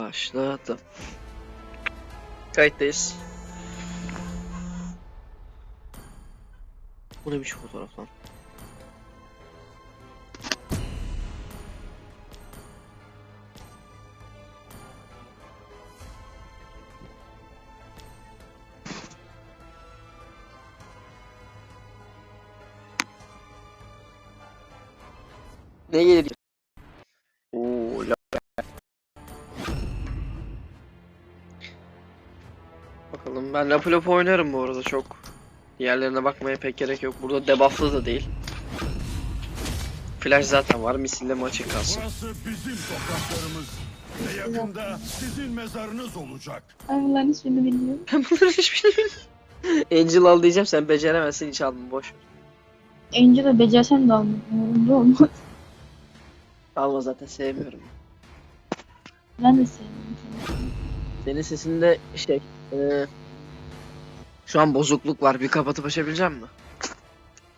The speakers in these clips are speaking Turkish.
Başladı. Kayıttayız. Bu ne biçim fotoğraf lan? Ne gelir? Ben Lapu Lapu oynarım bu arada çok. Diğerlerine bakmaya pek gerek yok. Burada debufflı da değil. Flash zaten var. Misille maçı kalsın. Burası bizim topraklarımız. Ve yakında sizin mezarınız olacak. Ben bunların hiçbirini bilmiyorum. Ben bunları hiçbirini bilmiyorum. Angel al diyeceğim sen beceremezsin hiç alma boş. ver. Angel'ı becersem de almam. Umurumda olmaz. Alma zaten sevmiyorum. Ben de sevmiyorum. Senin sesinde şey eee, şu an bozukluk var. Bir kapatıp açabilecek mi?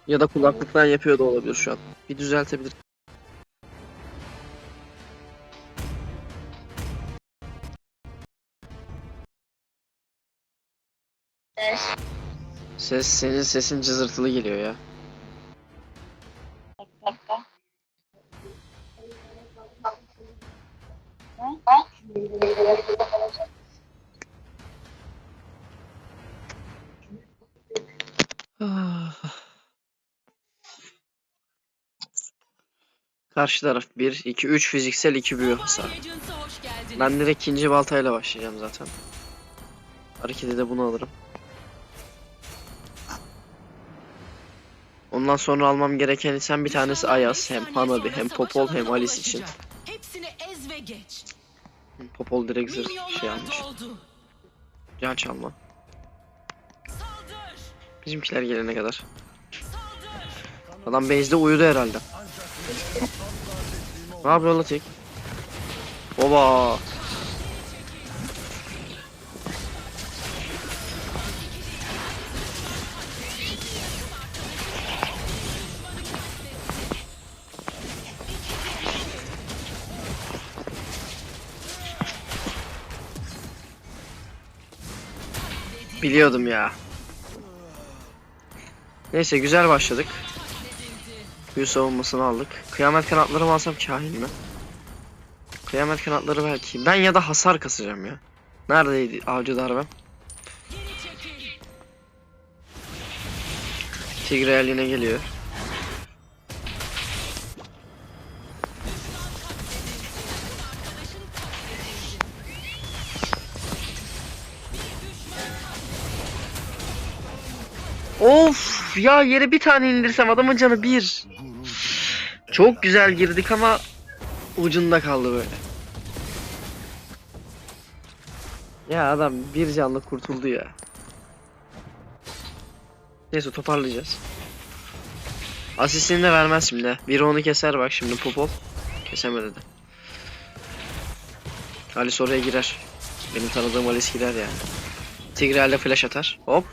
Ya da kulaklıktan yapıyor da olabilir şu an. Bir düzeltebilir. Ses senin sesin cızırtılı geliyor ya. Karşı taraf 1, 2, 3 fiziksel 2 büyü hasar. Ben direkt ikinci baltayla başlayacağım zaten. Hareketi de bunu alırım. Ondan sonra almam gereken insan bir tanesi Ayaz. Hem Hanabi hem Popol hem Alice için. Hepsini ez ve geç. Popol direkt zırh şey almış. Can çalma. Bizimkiler gelene kadar. Adam base'de uyudu herhalde. Ne yapıyor tek? Oba. Biliyordum ya. Neyse güzel başladık. Büyü savunmasını aldık. Kıyamet kanatları alsam kahin mi? Kıyamet kanatları belki. Ben ya da hasar kasacağım ya. Neredeydi avcı darbem? Tigreal yine geliyor. Of ya yere bir tane indirsem adamın canı bir. Çok güzel girdik ama ucunda kaldı böyle. Ya adam bir canlı kurtuldu ya. Neyse toparlayacağız. Asistini de vermez şimdi. Biri onu keser bak şimdi Popov. Kesemedi de. Alice oraya girer. Benim tanıdığım Alice girer yani. Tigreal'de flash atar. Hop.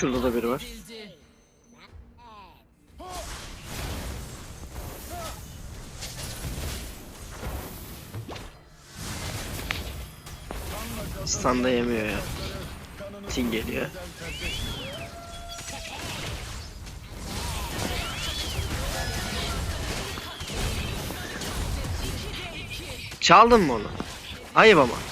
Şurada da biri var. Standa yemiyor ya. Ting geliyor. Çaldın mı onu? Ayıp ama.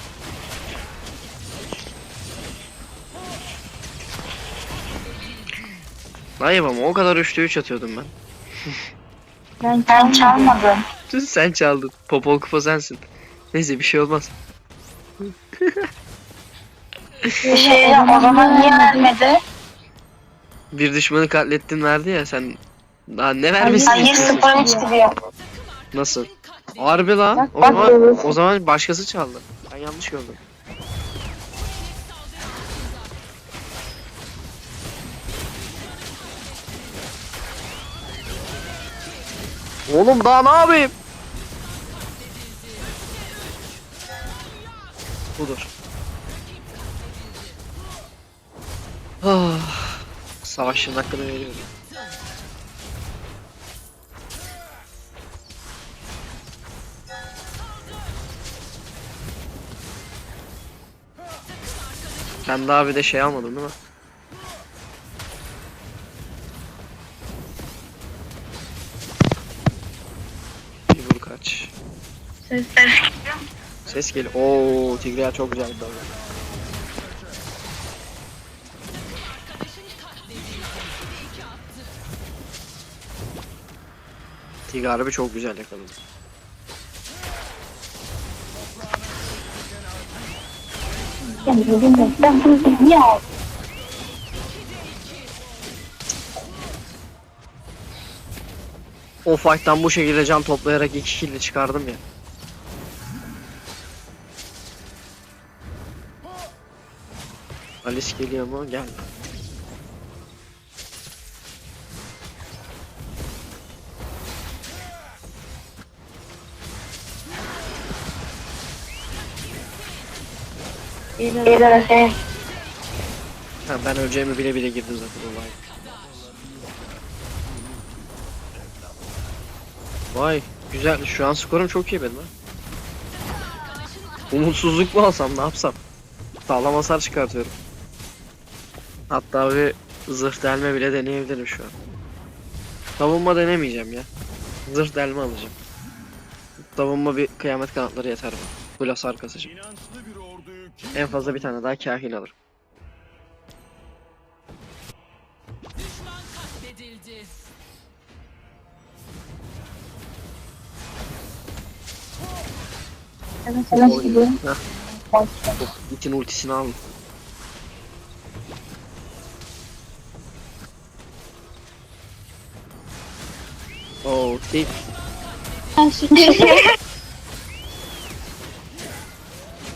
Ayıp ama o kadar 3'te 3 atıyordum ben. Ben, ben çalmadım. Sen çaldın. Popol kupa sensin. Neyse bir şey olmaz. Şey, o zaman niye vermedi? Bir düşmanı katlettin verdi ya sen daha ne vermesin Hayır istiyorsun? sıfır üç gidiyor. Nasıl? Harbi lan. O Bak, zaman, bak. o zaman başkası çaldı. Ben yanlış gördüm. Oğlum daha ne yapayım? Budur. Ah, savaşın hakkını veriyorum. Sen daha bir de şey almadın değil mi? Ses. Ses geliyor. Oo, Tigreal çok güzel bir dalga. Tigre harbi çok güzel yakaladı. Aldım? O fight'tan bu şekilde can toplayarak iki kill çıkardım ya. Alice geliyor mu? Gel. Şey. Ha, ben öleceğimi bile bile girdim zaten olay. Vay güzel şu an skorum çok iyi benim ha. Umutsuzluk mu alsam ne yapsam? Sağlam hasar çıkartıyorum. Hatta bir zırh delme bile deneyebilirim şu an. Savunma denemeyeceğim ya. Zırh delme alacağım. Savunma bir kıyamet kanatları yeter bana. Full hasar kasacağım. En fazla bir tane daha kahin alırım. Evet. Heh. İtin ultisini aldım. Oo, tek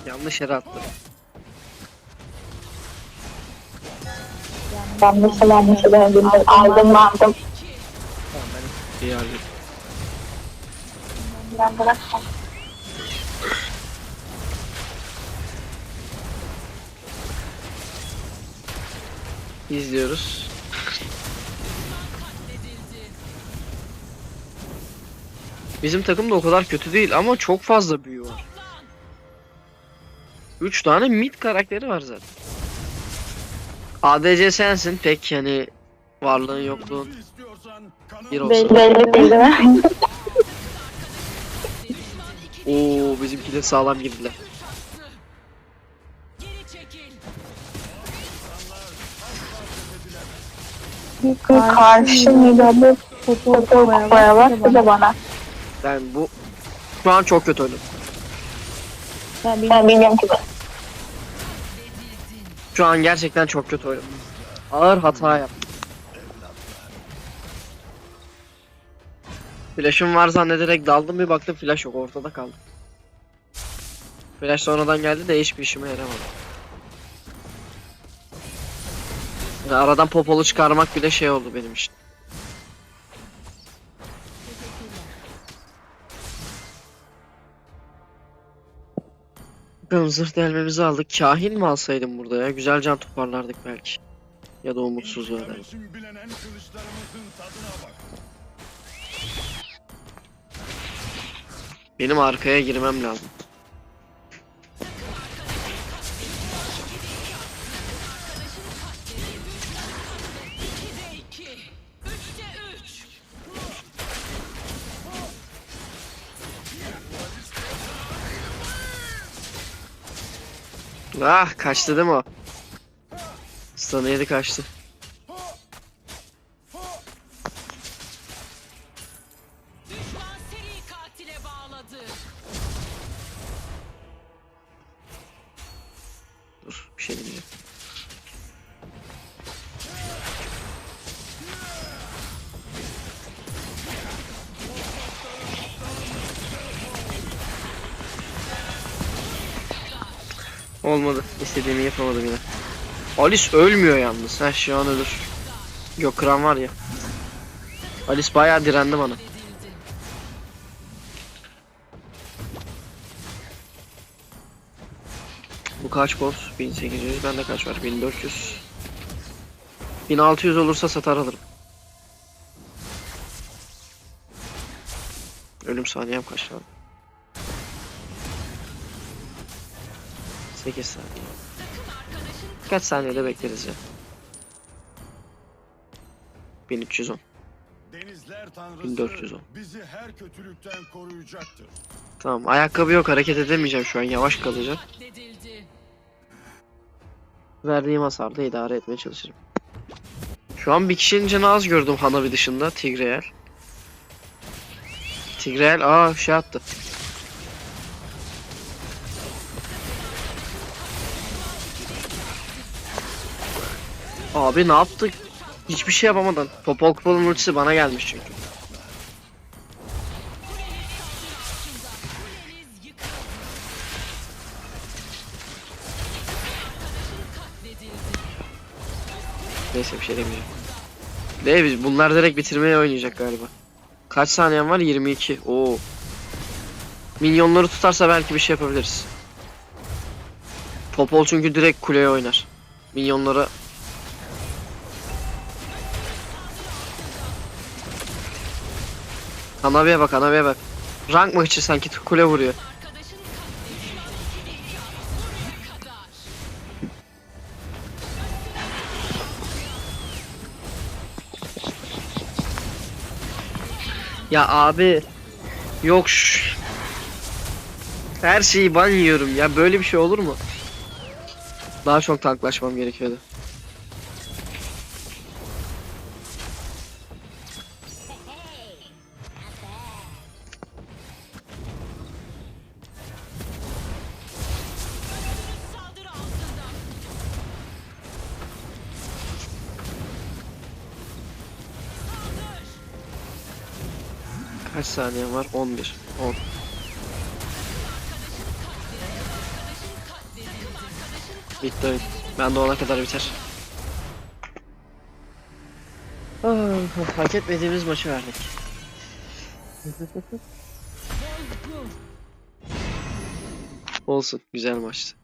yanlış yere attı. Ben mesela mesela aldım. Tamam ben iyi hallettim. Ben bıraktım. İzliyoruz. Bizim takım da o kadar kötü değil ama çok fazla büyü var. 3 tane mid karakteri var zaten. ADC sensin pek hani varlığın yokluğun bir olsa. Belli değil mi? Oo bizimki de sağlam girdiler. Karşı fotoğraf koyarak bir de bana. Ben bu şu an çok kötü oynadım. Ben bilmiyorum ki. Şu an gerçekten çok kötü oynadım. Ağır hata yaptım. Flash'ım var zannederek daldım bir baktım flash yok ortada kaldı. Flash sonradan geldi de hiçbir işime yaramadı. Yani aradan popolu çıkarmak bile şey oldu benim için. Bakalım zırh delmemizi aldık. Kahin mi alsaydım burada ya? Güzel can toparlardık belki. Ya da tadına bak. Benim arkaya girmem lazım. Ah kaçtı değil mi o? Stun'ı yedi kaçtı. Dur bir şey diyeceğim. Olmadı. İstediğimi yapamadım yine. Alice ölmüyor yalnız. Ha şu an ölür. Yok kıran var ya. Alice bayağı direndi bana. Bu kaç boss? 1800. Bende kaç var? 1400. 1600 olursa satar alırım. Ölüm saniyem kaç lan? 8 saniye. Kaç saniyede bekleriz ya? 1310. Denizler tanrısı 1410. bizi her kötülükten koruyacaktır. Tamam ayakkabı yok hareket edemeyeceğim şu an yavaş kalacağım. Verdiğim hasarda idare etmeye çalışırım. Şu an bir kişinin canı az gördüm Hanabi dışında Tigreal. Tigreal aa şey attı. Abi ne yaptık? Hiçbir şey yapamadan. Popol Kupol'un ultisi bana gelmiş çünkü. Neyse bir şey demeyeceğim. Ne biz bunlar direkt bitirmeye oynayacak galiba. Kaç saniyen var? 22. Oo. Minyonları tutarsa belki bir şey yapabiliriz. Popol çünkü direkt kuleye oynar. Minyonlara Hanabi'ye bak Hanabi'ye bak. Rank maçı sanki kule vuruyor. Ya abi yok şş. Her şeyi ban yiyorum ya böyle bir şey olur mu? Daha çok tanklaşmam gerekiyordu. Kaç saniye var? 11. 10. Bitti oyun. Ben de ona kadar biter. Ah, hak etmediğimiz maçı verdik. Olsun. Güzel maçtı.